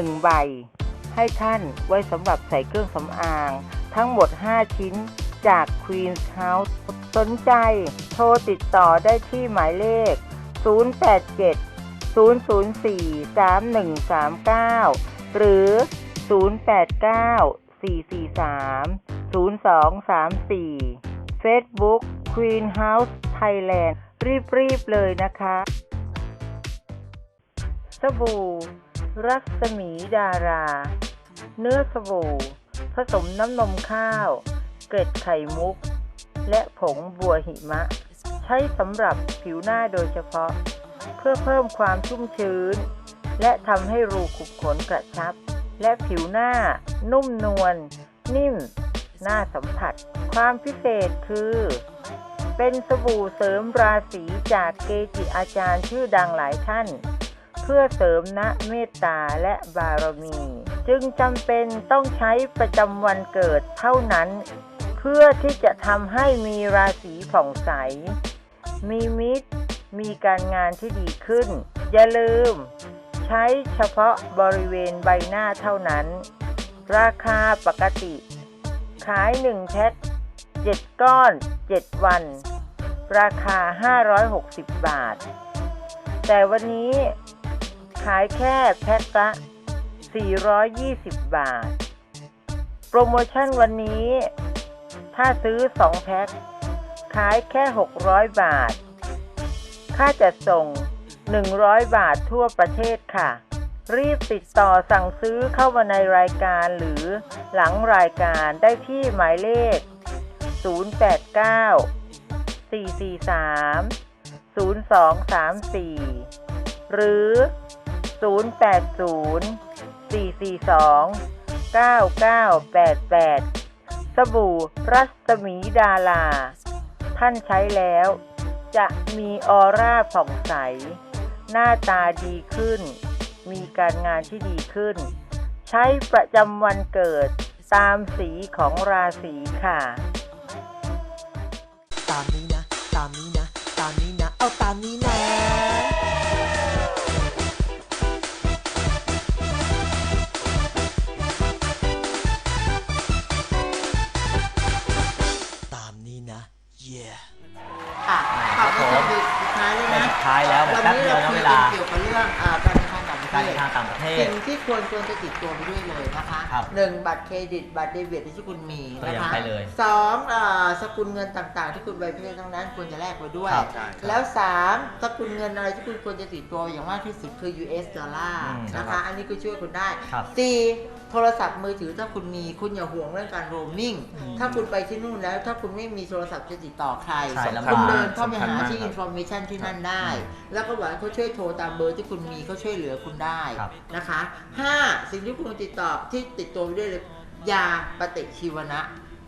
1 ใบ ให้ท่านไว้สำหรับใส่เครื่องสำอาง ทั้งหมด 5 ชิ้นจาก Queen's House สนใจโทรติดต่อได้ที่หมายเลข 087 004 3139 หรือ 089 443 0234 Facebook Queen House Thailand รีบ ๆ เลยนะคะ สบู่ รัศมีดารา เนื้อสบู่ ผสมน้ำนมข้าว เกล็ดไข่มุก และผงบัวหิมะ ใช้สำหรับผิวหน้าโดยเฉพาะ เพื่อเพิ่มความชุ่มชื้น และทำให้รูขุมขนกระชับ และผิวหน้า นุ่มนวลนิ่ม น่าสัมผัส ความพิเศษคือ เป็นสบู่เสริมราศีจากเกจิอาจารย์ชื่อดังหลายท่าน เพื่อเสริมณเมตตาและบารมี จึงจำเป็นต้องใช้ประจำวันเกิดเท่านั้น เพื่อที่จะทำให้มีราศีผ่องใส มีมิตร มีการงานที่ดีขึ้น อย่าลืม ใช้เฉพาะบริเวณใบหน้าเท่านั้น ราคาปกติ ขาย 1แพ็ค7 ก้อน 7 วัน ราคา 560 บาท แต่วันนี้ ขายแค่แพ็คละ 420 บาท โปรโมชั่นวันนี้ ถ้าซื้อ 2 แพ็ค ขายแค่ 600 บาท ค่าจัดส่ง 100 บาททั่วประเทศค่ะ รีบติดต่อสั่งซื้อเข้ามาในรายการหรือหลังรายการได้ที่หมายเลข 089 443 0234 หรือ 080 442 9988 สบู่รัศมีดารา ท่านใช้แล้ว จะมีออร่าผ่องใส หน้าตาดีขึ้น มีการงานที่ดีขึ้น ใช้ประจำวันเกิดตามสีของราศีค่ะ ตามนี้นะ ตามนี้นะ ตามนี้นะ เอาตามนี้นะ การเดินทางต่างประเทการเดิศนทางต่างประเทศ สิ่งที่ควรควรจะติดตัวไปด้วยเลยนะคะครับหนึ่งบัตรเครดิตบัตรเดบิตที่คุณมีเตรีนะยมคะไปเลยสองอ่าสกุลเงินต่างๆ ที่คุณไปประเทศทั้งนั้นควรจะแลกไปด้วยครับแล้วสามสกุลเงินอะไรที่คุณควรจะติดตัวอย่างมากที่สุดคือ US ดอลลาร์อืมนะคะอันนี้ก็ช่วยคุณได้ครับ สี่ โทรศัพท์มือถือถ้าคุณมีคุณอย่าห่วงเรื่องการโรมมิ่งอืมถ้าคุณไปที่นู่นแล้ว ถ้าคุณไม่มีโทรศัพท์จะติดต่อใครใช่ลำบากคุณเดินเข้าไปสำคัญหามากที่ครับอินโฟเมชันที่นั่นได้ แล้วก็บอกให้เขาช่วยโทรตามเบอร์ที่คุณมีเขาช่วยเหลือคุณได้ครับ นะคะห้าสิ่งที่คุณติดต่อที่ติดตัวไปด้วยเลยยาปฏิชีวนะ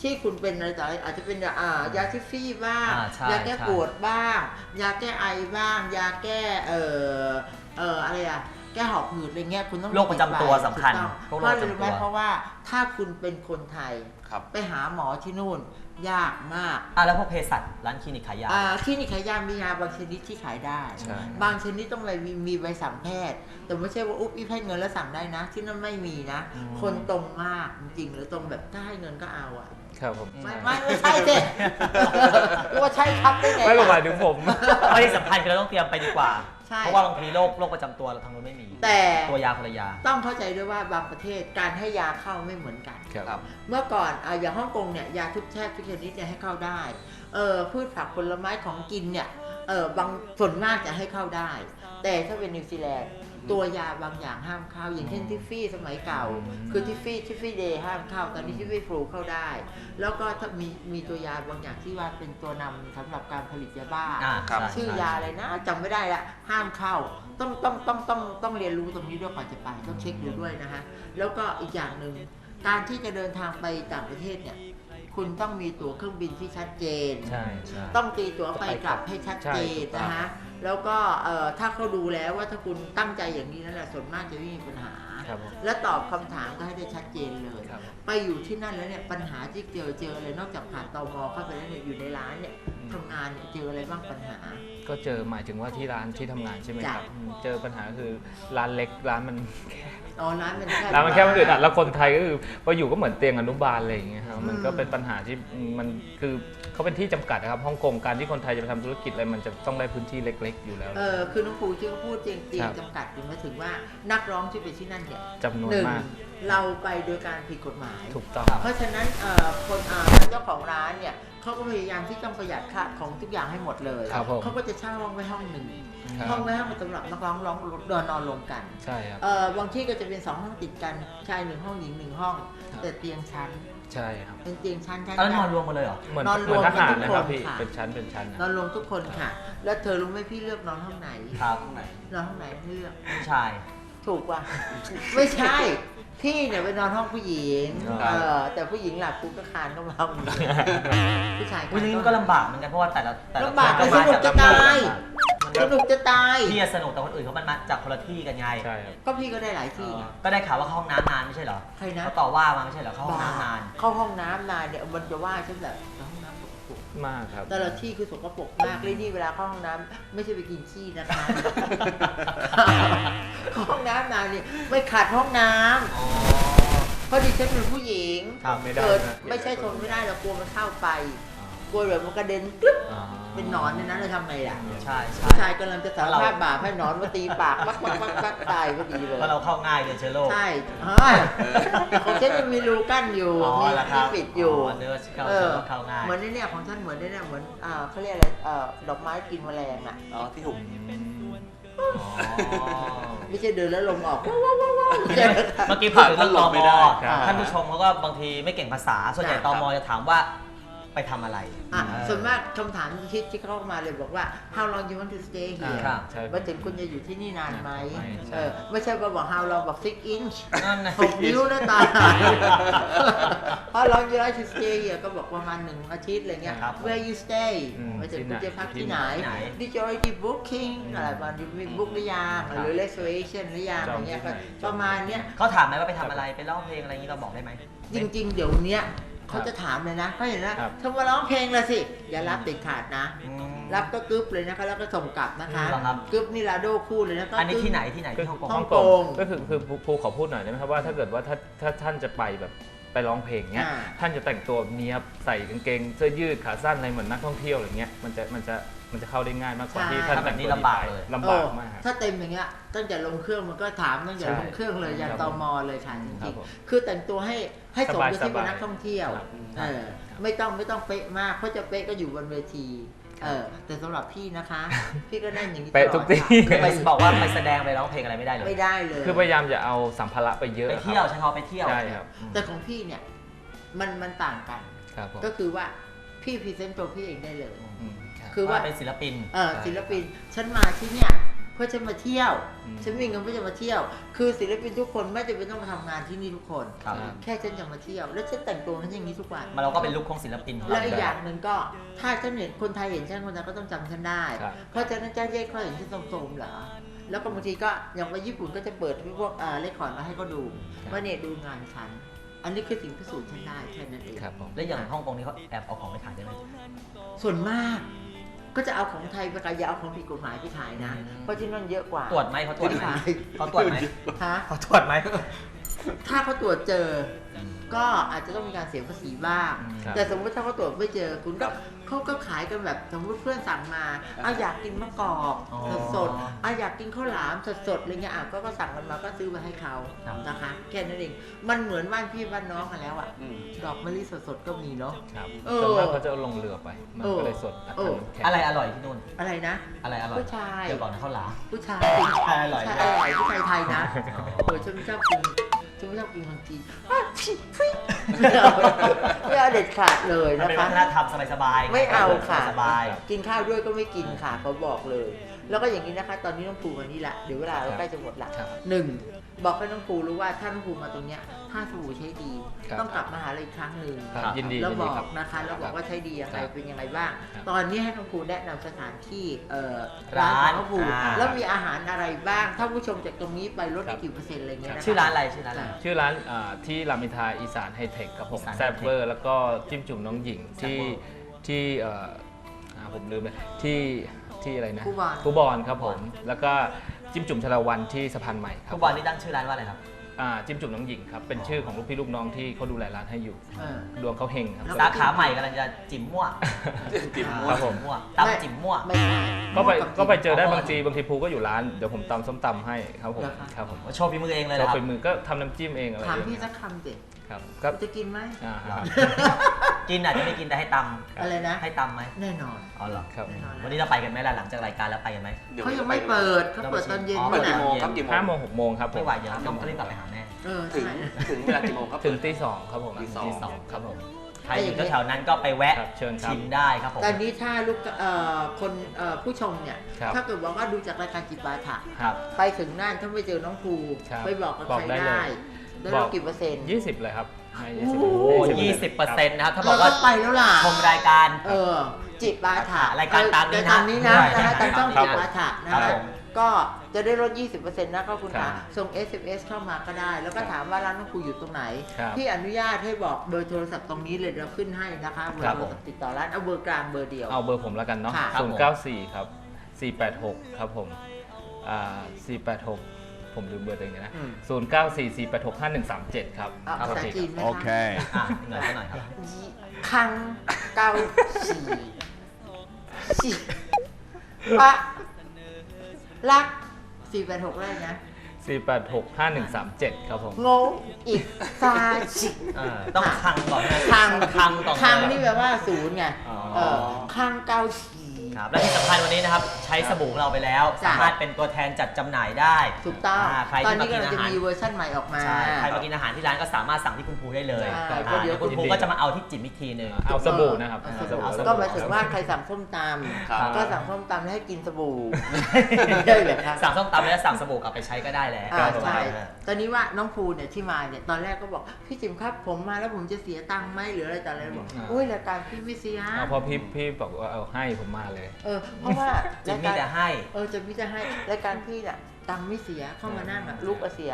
ที่คุณเป็นอะไรต่ออะไรอาจจะเป็นยาอ่ายาทิฟฟี่บ้าง อ่าใช่ยาแก้ใช่ ปวดบ้าง ยาแก้ไอบ้าง ยาแก้เอ่อเอ่ออะไรอะ แก้หอบหืดอะไรเงี้ยคุณต้องโรคประจำตัวสำคัญถูกพวต้กองโรคเพราะอะไรรู้ไหมประจำตัวเพราะว่าถ้าคุณเป็นคนไทย ครับ ไปหาหมอที่นู่น ยากมากอะแล้วพวกเภสัชร้านคลินิกขายยา อ่าคลินิกขายยามียาบางชนิดที่ขายได้ ใช่ บางชนิดต้องอะไรมีมีใบสั่งแพทย์ แต่ไม่ใช่ว่าอุ๊บอีให้เงินแล้วสั่งได้นะ ที่นั่นไม่มีนะ อืม คนตรงมากจริงๆหรือตรงแบบถ้าให้เงินก็เอาอะ ครับผมไม่ไม่ไม่ใช่เด็ว่าใช่ครับได้ไงไม่ก็หมายถึงผม ไม่ที่สำคัญคือเราต้องเตรียมไปดีกว่าใช่ เพราะว่าบางทีโรคโรคประจำตัวเราทางนู้นไม่มีแต่ ตัวยาคนละยา ต้องเข้าใจด้วยว่าบางประเทศการให้ยาเข้าไม่เหมือนกัน ครับเมื่อก่อนอะอย่างฮ่องกงเนี่ยยาทุกแทบทุกชนิดเนี่ยให้เข้าได้เออพืชผักผลไม้ของกินเนี่ยเออบางส่วนมากจะให้เข้าได้ แต่ถ้าเป็นนิวซีแลนด์ตัวยาบางอย่างห้ามเข้าอย่างเช่นทิฟฟี่สมัยเก่าอืมคือทิฟฟี่ทิฟฟี่เดย์ห้ามเข้าตอนนี้ทิฟฟี่ฟลูเข้าได้ แล้วก็ถ้ามีมีตัวยาบางอย่างที่ว่าเป็นตัวนำสำหรับการผลิตยาบ้า อ่าครับใช่ชื่อยาอะไรนะจำไม่ได้ละห้ามเข้าต้องต้องต้องต้องต้องเรียนรู้ตรงนี้ด้วยก่อนจะไปต้องเช็คดูด้วยนะคะแล้วก็อีกอย่างหนึ่งการที่จะเดินทางไปต่างประเทศเนี่ยคุณต้องมีตั๋วเครื่องบินที่ชัดเจน ใช่ใช่ ต้องตีตั๋วไปกลับให้ชัดเจนใช่ถูกต้อง นะคะ แล้วก็เอ่อถ้าเขาดูแล้วว่าถ้าคุณตั้งใจอย่างนี้นั่นแหละส่วนมากจะไม่มีปัญหา ครับผม และตอบคำถามก็ให้ได้ชัดเจนเลย ครับ ไปอยู่ที่นั่นแล้วเนี่ยปัญหาที่เจอเจออะไรนอกจากผ่านตมเข้าไปแล้วเนี่ยอยู่ในร้านเนี่ยทำงานเนี่ยเจออะไรบ้างปัญหา ก็เจอหมายถึงว่าที่ร้านที่ทำงานใช่ไหมครับจ้ะ อืมเจอปัญหาคือร้านเล็กร้านมัน อ๋อร้านมันแค่ร้านมันแค่มันอึดอัดแล้วคนไทยก็คือพออยู่ก็เหมือนเตียงอนุบาลอะไรอย่างเงี้ยครับอืมมันก็เป็นปัญหาที่มันคือเขาเป็นที่จำกัดนะครับฮ่องกงการที่คนไทยจะไปทำธุรกิจอะไรมันจะต้องได้พื้นที่เล็ก ๆ อยู่แล้ว เออคือน้องครูที่เขาพูดจริงจริงครับจำกัดอยู่หมายถึงว่านักร้องที่ไปที่นั่นเนี่ยจำนวนหนึ่งมากเราไปโดยการผิดกฎหมายถูกต้องเพราะฉะนั้นเอ่อคนอ่าเจ้าของร้านเนี่ยเขาก็พยายามที่ต้องประหยัดค่าของทุกอย่างให้หมดเลยครับผมเขาก็จะเช่าห้องไว้ห้องหนึ่ง ครับ ห้องไว้ห้องสำหรับนักร้องร้องนอนนอนรวมกันใช่ครับ เออบางที่ก็จะเป็นสองห้องติดกันชายหนึ่งห้องหญิงหนึ่งห้อง ครับ แต่เตียงชั้น ใช่ครับ เป็นเตียงชั้นชั้น แล้วนอนรวมกันเลยเหรอ เหมือนนอนเหรมืวอมนทกันหารทุกนะคครันบพี่ ค่ะ เป็นชั้นเป็นชั้นนะนอนรวมทุกคนค่ะ แล้วเธอรู้ไหมพี่เลือกนอนห้องไหนครับนอนห้องไหนเลือก ผู้ชาย ถูกป่ะ ไม่ใช่ พี่เนี่ยไปนอนห้องผู้หญิง ครับ เออแต่ผู้หญิงหลับปุ๊บก็คานเข้ามาห้องนี้ผู้ชายอุ้ยนี่ก็ลำบากเหมือนกันเพราะว่าแต่ละแต่ละลำบากคแต่นสนุกจะตายมัน สก็นุกจะตาย พี่อะสนุกแต่คนอื่นเขามันมาจากคนละที่กันไงใช่ครับ ก็พี่ก็ได้หลายที่ไงก็ได้ข่าวว่าเข้าห้องน้ำนานไม่ใช่เหรอใครนะ เขาต่อว่ามาไม่ใช่เหรอเข้าห้องน้ำนาน เข้าห้องน้ำนานเนี่ยมันจะว่าฉันแบบห้องน้ำสกปรกมากครับ แต่ละที่คือสกปรกมากเลยนี่เวลาเข้าห้องน้ำไม่ใช่ไปกินขี้นะคะเข้าห้องน้ำนานเนี่ยไม่ขัดห้องน้ำเพราะดิฉันเป็นผู้หญิงครับไม่ได้เกิดนะไม่ใช่ทนไม่ได้เรากลัวมันเข้าไป กลัวแบบมันกระเด็นกรึ๊บอ่า เป็นหนอนในนั้นเราทำไงล่ะใช่ใช่ ผู้ชายกำลังจะสารภาพบาปให้หนอนมาตีปากปักปักปักปักตายพอดีเลยเพราะเราเข้าง่ายเลยเชื้อโรค ใช่เฮ้ยของฉันมันมีรูกั้นอยู่อ๋อมีเหรอครับที่ปิดอยู่เนื้อเข้าเอเชื้ออโรคเข้าง่าย เหมือนในเนี่ยของฉันเหมือนในเนี่ยเหมือนอ่าเขาเรียกอะไรเอ่อดอกไม้กินแมลงอะ อ๋อที่ถูกอ๋อไม่ใช่เดินแล้วลมออกว้าวว้าวว้าวว้าวไม่ใช่นะคะเมื่อกี้พูดถึงเรื่องตท่านหลบมไม่ได้ครับท่านผู้ชมเขาก็บางทีไม่เก่งภาษา ส่วนใหญ่คตรับมจะถามว่า ไปทำอะไร อะเออส่วนมากคำถามที่ที่เข้ามาเลยบอกว่า how long you want to stay อ่า here ครับใช่ว่าถึงคุณจะอยู่ที่นี่นานไหมไม่ใช่ เออไม่ใช่ว่าบอก how long บอก six inch นั่นนะ หกนิ้วนะตา how long you like to stay here ก็บอกประมาณหนึ่งอาทิตย์อะไรเงี้ย ครับ where you stay อืมว่าถึงคุณจะพักที่ที่ไหไหนนที่ไหน did you already booking อะไรประมาณนี้มีบุ๊กหรือยังครับหรือ reservation หรือยังจอะองไรเงี้ยที่ก็ไหนประมาณเนี้ย เขาถามไหมว่าไปทำอะไรไปร้องเพลงอะไรอย่างนี้เราบอกได้ไหม จริงๆ เดี๋ยวเนี้ย เขาจะถามเลยนะเขาเห็นนะครับ เธอมาร้องเพลงละสิอย่ารับเด็ดขาดนะ อืม รับก็กึ๊บเลยนะคะแล้วก็ส่งกลับนะคะเหรอครับ กึ๊บนี่ลาโดคู่เลยนะก็อันนี้กึ๊บ ที่ไหนที่ไหนที่ฮ่องกง ฮ่ฮ่อองงกกงงก็คือคือภูขอพูดหน่อยได้ไหมครับว่าถ้าเกิดว่าถ้าถ้าท่านจะไปแบบไปร้องเพลงเนี้ยอ่า ท่านจะแต่งตัวเนี้ยบใส่กางเกงเสื้อยืดขาสั้นอะไรเหมือนนักท่องเที่ยวอะไรเงี้ยมันจะมันจะ มันจะเข้าได้ง่ายมากกว่าที่ท่านแต่งตัวดีไปลำบากมาก ถ้าเต็มอย่างเงี้ยตั้งแต่ลงเครื่องมันก็ถามตั้งแต่ใช่ลงเครื่องเลยยันครับตมเลยค่ะจครัริบงผมๆคือแต่งตัวให้ให้สมกับที่สเป็นบายๆนักท่องเที่ยวครับเออไม่ต้องไม่ต้องเป๊ะมากเพราะจะเป๊ะก็อยู่บนเวทีเออแต่สำหรับพี่นะคะ พี่ก็แน่นอย่างนี้ตเป๊ะลอดทุกที่ค่ะไปบอกว่าไปแสดงไปร้องเพลงอะไรไม่ได้เลยไม่ได้เลย คือพยายามจะเอาสัมภาระไปเยอะไปครับเที่ยวใช้คำว่าไปเที่ยว ใช่ครับแต่ของพี่เนี่ยมันมันต่างกัน ครับผมก็คือว่าพี่พรีเซนต์ตัวพี่เองได้เลย อืม ครับคือว่าว่าเป็นศิลปินเออศิลปินฉันมาที่เนี่ยเพื่อฉันมาเที่ยวอืมฉันมีเงินเพื่อจะมาเที่ยว คือศิลปินทุกคนไม่จำเป็นต้องมาทำงานที่นี่ทุกคนครับแค่ฉันจะมาเที่ยว แล้วฉันแต่งตัวฉันอย่างนี้ทุกวันมาเราก็เป็นลูกของศิลปินของแล้วเราอีกอย่างหนึ่งก็ถ้าฉันเห็นคนไทยเห็นฉันคนไทยก็ต้องจำฉันได้ครับเพราะฉะนั้นเจ้าเย่เขาเห็นฉันโสมๆเหรอแล้วก็บางทีก็อย่างไปญี่ปุ่นก็จะเปิดพวกอ่าเลคคอร์ดมาให้เขาดูว่าเนี่ยดูงานฉันอันนี้คือสิ่งพิสูจน์ฉันได้แค่นั้นเองครับผมแล้วอย่างฮ่องกงนี่เขาแอบเอาของไปขายได้ไหมส่วนมาก ก็จะเอาของไทยไปขายอย่าเอาของผิดกฎหมายไปขายนะอืมเพราะที่นั่นเยอะกว่า ตรวจไหมเขาตรวจไหมไม่ขายเขาตรวจไหมฮะ เขาตรวจไหม ถ้าเขาตรวจเจอ ก็อาจจะต้องมีการเสียภาษีบ้าง ครับ แต่สมมติถ้าเขาตรวจไม่เจอคุณก็ เขาก็ขายกันแบบสมมติเพื่อนสั่งมาอะอยากกินมะกอกอ๋อสดๆอะอยากกินข้าวหลามสดๆอะไรเงี้ยอะก็ก็สั่งกันมาก็ซื้อมาให้เขาครับ นะคะแค่นั้นเองมันเหมือนบ้านพี่บ้านน้องกันแล้วอะอืม ดอกมะลิสดๆก็มีเนาะ ครับเออส่วนมากเขาจะเอาลงเรือไป มันเออก็เลยสดอัตเออโนมัติแข็งอะไรอร่อยที่นู่น อะไรนะ อะไรอร่อยผู้ชาย เดี๋ยวก่อนนะข้าวหลาม ผู้ชายผู้ชายอร่อย ผู้ชายอร่อยผู้ชายไทยนะเออฉันไม่ชอบกิน ฉันไม่ชอบกินของจีนอะชิฟิไม่เอาเด็ดขาดเลยมันนะเป็นคะวัฒนธรรมสบายๆไม่เอาค่ะ สบาย กินข้าวด้วยก็ไม่กินค่ะเขาบอกเลย แล้วก็อย่างนี้นะคะ ตอนนี้ต้องปูวันนี้ละเดี๋ยวเวลาเราใกล้จะหมดละครับ หนึ่ง บอกให้น้องภูรู้ว่าถ้าน้องภูมาตรงเนี้ยถ้าสบู่ใช้ดี ครับต้องกลับมาหาเราอีกครั้งหนึ่งครับยินดีแล้วยินบดีอครักบนะคะแล้วบอกว่าใช้ดียังไงครับเป็นยังไงบ้าง ครับตอนนี้ให้น้องภูแนะนำสถานที่เอ่อร้านของน้องภูอ่า แล้วมีอาหารอะไรบ้างถ้าผู้ชมจากตรงนี้ไปลดได้กี่เปอร์เซ็นต์อะไรเงี้ยนะคะ ชื่อร้านอะไรชื่อร้านอะไร ชื่อร้านอ่าที่รามอินทราอีสานไฮเทคครับผมอีสานแซบเวอร์แล้วก็จิ้มจุ่มน้องหญิงที่แซ่บเวอร์ที่เอ่ออ่าผมลืมเลยที่ที่อะไรนะครูบอล ครูบอลครับผม แล้วก็ จิ้มจุ่มชลาวันที่สะพานใหม่ครัทุบกวันนี้ตั้งชื่อร้านว่าอะไรครับอ่าจิ้มจุ่มน้องหญิงครับเป็นชื่อของลูกพี่ลูกน้องที่เขาดูแลร้านให้อยู่เออดวงเขาเฮงครับ สาขาใหม่กำลังจะจิ๋มมั่วจิ๋มมั่ว ครับผม มั่วตำจิ๋มมั่ว ไม่ใช่ก็ไปกับก็ไปเจอได้อ๋อบางทีบางทีภูก็อยู่ร้านเดี๋ยวผมตำส้มตำให้ครับผมเหรอคะครับผมโชว์ฝีมือเองเลยเหรเราอครับ เป็นมือก็ทำน้ำจิ้มเองอะไรถามเองพี่สักคำสิครับก็จะกินไหมอ่าเหรอฮะ กินอาจจะไม่กินแต่ให้ตอะไรนะำให้ตำไหมแน่นอนอ๋อเหรอครับ แน่นอนวันนี้เราไปกันไหมล่ะหลังจากรายการแล้วไปกันไหมดี๋วเขายังไม่เปิดเขาเปิดตอนเย็นอ๋อ เปิดนี่กี่นะโมงครับกี่โมงห้าโมงหกโมงครับผมไม่ไหวเดี๋ยวต้องรีบกลับไปหาแม่เออถึงใช่ถึงเวลากี่โมงครับ ถึงตีสองครับผมตีสองที่สอง ครับผม ใครอยู่แถวๆนั้นก็ไปแวะครับเชิญครับ ชิมได้ครับผม ตอนนี้ถ้าลูกเอ่อคนเอ่อผู้ชมเนี่ย ครับ ถ้าเกิดว่าว่าดูจากรายการจิตบาถะครับ ไปถึงน่านถ้าไม่เจอน้องภูครับไปบอกกับบอกใครได้เลยได้ได้บรัอบกกี่เปอร์เซ็นต์ ยี่สิบเลยครับให้ โอ้โหโอ้20ยี่สิบเปอร์เซ็นต์นะครับถ้าบเราอกก็ว่าไปแล้วล่ะชมรายการ เออ จิตบาถะรายการตามนี้นะเออตามนี้นะใช่นะคะตามช่องครัจิบตบาถะนะครับคะผมก็จะได้ลด 20%นะคะคุณครัคะบส่ง SMS เข้ามาก็ได้ แล้วก็ถามว่าร้านน้องครูอยู่ตรงไหนครับพี่อนุญาตให้บอกเบอร์โทรศัพท์ตรงนี้เลยเราขึ้นให้นะคะเบอครัร์บโทรศัพท์ติดต่อร้านเอาเบอร์กลางเบอร์เดียว เอาเบอร์ผมแล้วกันเนาะค่ะครับศูนผมย์เก้าสี่ครับสี่แปดหกครับผม อ่าสี่แปดหก ผมลืมเบอร์ตัวเองนะอืม ศูนย์เก้าสี่สี่แปดหกห้าหนึ่งสามเจ็ดครับอะครับภาษาโอเคจีนไหมครับคะอะหน่อยหน่อยครับ คังเกาฉีฉีปะรักสี่แปดหกได้นะสี่แปดหกห้าหนึ่งสามเจ็ดครับผม งงอีกซาชิเออต้องคังก่อนนะคังคังก่อนคังนี่แปลว่าศูนย์ไงอ๋อ เออคังเกาฉี ครับและที่สำคัญวันนี้นะครับใช้สบู่ของเราไปแล้ว จ้ะ สามารถเป็นตัวแทนจัดจำหน่ายได้ถูกต้องาใครตอนที่นี้มากินกำลังอาจะหารมีเวอร์ชั่นใหม่ออกมา ใช่ใครมากินอาหารที่ร้านก็สามารถสั่งที่คุณภูได้เลยใช่อ่าเพราะเดี๋ยวคุณภูยินดีก็จะมาเอาที่จิ๋มอีกทีหนึ่ง เอาสบู่นะครับเอาเอาสสบู่บู่ ก็หมายถึงว่าใครสั่งส้มตครับำก็สั่งส้มตำแล้วให้กินสบู่ได้เลยครับสั่งส้มตำแล้วสั่งสบู่กลับไปใช้ก็ได้แล้วอ่าครับใช่ตอนนี้ว่าน้องภูเนี่ยที่มาเนี่ยตอนแรกก็บอกพี่จิ๋มครับผมมาแล้วผมจะเสียตังค์ไหมหรืออะไรแต่อะไรบอกอ่าอุ้ยรายการพี่ไม่เสีย เอาพอพี่พี่บอกว่าเอาให้ผมมาเลยเออเพราะว่าจิ๋รามยมีการแต่ให้ เออจะพี่จะให้รายการพี่เนี่ยตังค์ไม่เสียเข้ามานั่งอะลูกก็เสีย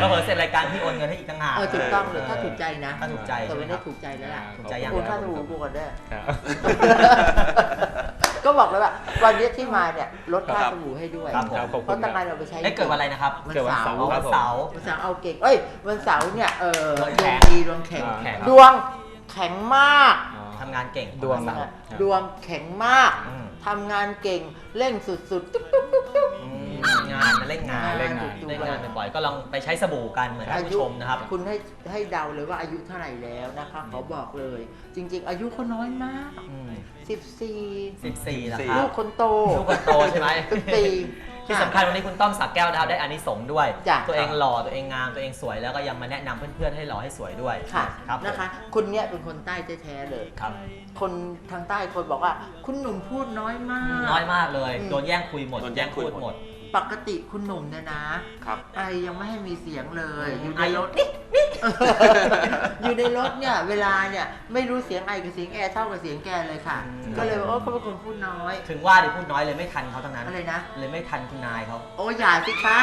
ก็เผลอเสร็จรายการพี่โอนเงินให้อีกต่างหากเออถูกต้องเลยถ้าถูกใจนะถ้าถูกใจ แต่ไม่ใช่หได้ครับถูกใจแล้วล่ะถูถูกกใจใจยัยังงคุณค่าสบู่กูก่อนเด้อครับก็บอกเลยว่าวันนี้ที่มาเนี่ยลดค่าครับสบู่ให้ด้วยครับผมขอบเพคุณราะคตั้งรับงานเราไปใช้ได้เกิดวันอะไรนะครับวันเกิดวันเสาเสาร์ร์วันเสาร์ วันเสาร์เอาเก่งเอ้ยวันเสาร์เนี่ยเออดวงดแข็วงงดีดวงแข็งอ่าแข็ง ดวงแข็งมากอ๋อ ทำงานเก่งดวงเสาร์ดวงแข็งมากอืม ทำงานเก่งเร่งสุดๆตุ๊กตุ๊กตุ๊กตุ๊กอืมงานนะเล่นงานเล่นงาน เล่นงานบ่อยๆก็ลองไปใช้สบู่กันเหมือนท่านผู้ชมนะครับ คุณให้ให้เดาเลยว่าอายุเท่าไหร่แล้วนะคะขอบอกเลย จริง ๆ อายุเขาน้อยมาก อืม14สิบสี่นะค14รัลูบ กคนโตลูกคนโตใช่ไหม14 ที่สำคัญวันนี้คุณต้อมสักแก้วนะครับได้อานิสงส์ด้วย จ้ะ ตัวเองหล่อตัวเองงามตัวเองสวยแล้วก็ยังมาแนะนำเพื่อนๆให้หล่อให้สวยด้วยค่ะครับผมนะคะคุณเนี่ยเป็นคนใต้แท้ๆเลย ครับ คนทางใต้คนบอกว่า คุณหนุ่มพูดน้อยมาก น้อยมากเลยอืม โดนแย่งคุยหมดโดนแย่งคุยหมดหมดปกติคุณหนุ่มเนี่ยนะ ครับ ไอยังไม่ให้มีเสียงเลย อยู่ในไอรถอยู่ในรถเนี่ย เวลาเนี่ยไม่รู้เสียงไอกับเสียงแอร์เท่ากับเสียงแกเลยค่ะ อืม ก็เลยว่าโอ้เขาเป็นคนพูดน้อย ถึงว่าเดี๋ยวพูดน้อยเลยไม่ทันเขาทั้งนั้นอะไรนะ เลยไม่ทันคุณนายเขาโอ้อย่าสิคะ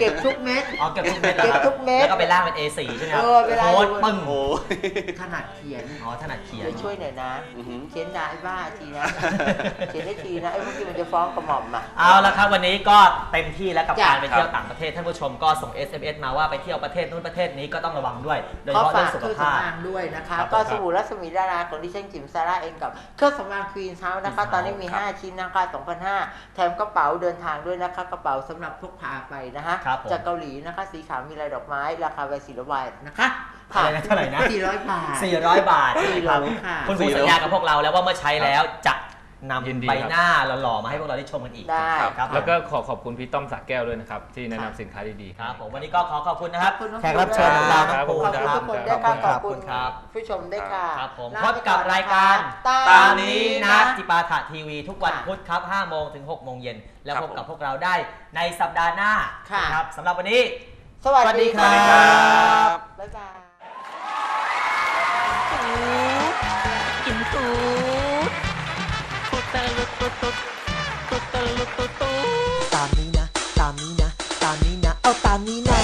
เก็บทุกเม็ด อ๋อเก็บทุกเม็ดหรอครับเก็บทุกเม็ดแล้วก็ไปล่างเป็น A4 ใช่ไหมครับเออเวลา โพสต์ปึ้งโอ้ยขนาดเขียนอ๋อถนัดเขียนไปช่วยหน่อยนะ อื้อหือ เขียนด่าไอ้บ้าทีนะ เขียนได้ทีนะไอ้พวกนี้มันจะฟ้องกระหม่อมอะ เอาละครับ วันนี้ก็เต็มที่แล้วกับจ้ะการไปเที่ยวต่างประเทศท่านผู้ชมก็ส่ง SMS มาว่าไปเที่ยวประเทศนู้นประเทศนี้ก็ต้องระวังด้วย โดยเฉขอพาะเรื่ฝาอกงสุเคขรื่องภาพ สำอางด้วยนะคะ ครับก็ผมสบู่รัศมีดาราของดิฉันจิ๋มซาร่าเองกับเครื่องสำอางควีนเฮาส์นะคะ Queen's ตอนนี้มี House 5ชิ้นนะคะ2,500แถมกระเป๋าเดินทางด้วยนะคะ กระเป๋าสำหรับพกพาไปนะคะครับผมจากเกาหลีนะคะ สีขาวมีลายดอกไม้ ราคาใบสีละวายนะคะอะไรนะเท่าไหร่นะ 400 บาท 400 บาทสี่ครับร้อยค่ะ คุณผู้สัญญากับพวกเราแล้วว่าเมื่อใช้แล้วจะ ยินนำดีใบครับ หน้าหล่อๆมาให้พวกเราได้ชมกันอีกได้ครับแล้วก็ขอขอบคุณพี่ต้อมสักแก้วด้วยนะครับ ที่แนะนำสินค้าดีๆ ครับผมวันนี้ก็ขอขอบคุณนะครับขอบคุณน้องแขกรับเชิญของเราครัทั้บงคู่ขอบนะคุณครัทุบ กคนด้วยค่ะขขออบบคุคุณณครับผู้ชมด้วยค่ะครับผมลาพบไปกับอนรายการตาตามนี้นะจิปาถะทีวีทุกวันค่ะพุธครับ 5 โมงถึง 6 โมงเย็น แล้วครับพบกับผมพวกเราได้ในสัปดาห์หน้าค่ะ นะครับสำหรับวันนี้ สวัสดีสวัสดีค่ะครับบ๊ายบาย ตูดตะลุ